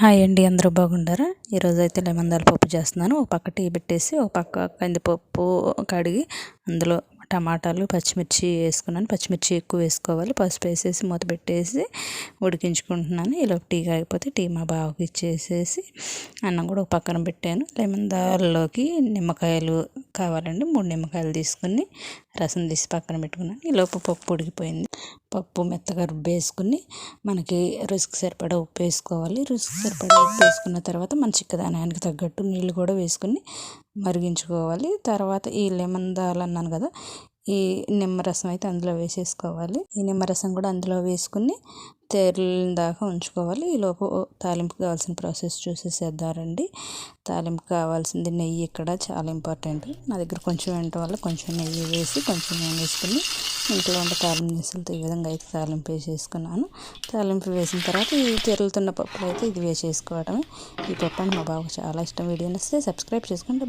Hi అండి అందరూ బాగుండారా? ఈరోజు అయితే లెమన్ పప్పు చేస్తున్నాను. ఒక పక్క టీ పెట్టేసి ఒక పక్క కందిపప్పు కడిగి అందులో టమాటాలు పచ్చిమిర్చి వేసుకున్నాను. పచ్చిమిర్చి ఎక్కువ వేసుకోవాలి. పసుపు వేసేసి మూత పెట్టేసి ఉడికించుకుంటున్నాను. ఇలా టీ కాకపోతే టీ మా బావకి ఇచ్చేసేసి అన్నం కూడా ఒక పక్కన పెట్టాను. లెమన్ దాల్లోకి నిమ్మకాయలు కావాలండి. మూడు నిమ్మకాయలు తీసుకుని రసం తీసి పక్కన పెట్టుకున్నాను. ఈలోపు పప్పు ఉడికిపోయింది. పప్పు మెత్తగా రుబ్బేసుకుని మనకి రుచికి సరిపడా ఉప్పు వేసుకోవాలి. రుచికి సరిపడా ఉప్పు వేసుకున్న తర్వాత మన చిక్కదానానికి తగ్గట్టు నీళ్ళు కూడా వేసుకుని మరిగించుకోవాలి. తర్వాత ఈ లెమన్ దాల్ అన్నాను కదా ఈ నిమ్మరసం అయితే అందులో వేసేసుకోవాలి. ఈ నిమ్మరసం కూడా అందులో వేసుకుని తెరలిన దాకా ఉంచుకోవాలి. ఈలోపు తాలింపు కావాల్సిన ప్రాసెస్ చూసేసేద్దారండి. తాలింపు కావాల్సింది నెయ్యి ఇక్కడ చాలా ఇంపార్టెంట్. నా దగ్గర కొంచెం ఉండటం వల్ల కొంచెం నెయ్యి వేసి కొంచెం నెయ్యి వేసుకుని ఇంట్లో ఉండే తాలింపు దినుసులతో ఈ విధంగా అయితే తాలింపు వేసేసుకున్నాను. తాలింపు వేసిన తర్వాత ఈ తెరులుతున్న పప్పులు అయితే ఇది వేసేసుకోవడమే. ఈ పప్పు అంటే మా బాబుకు చాలా ఇష్టం. వీడియో నచ్చితే సబ్స్క్రైబ్ చేసుకుంటే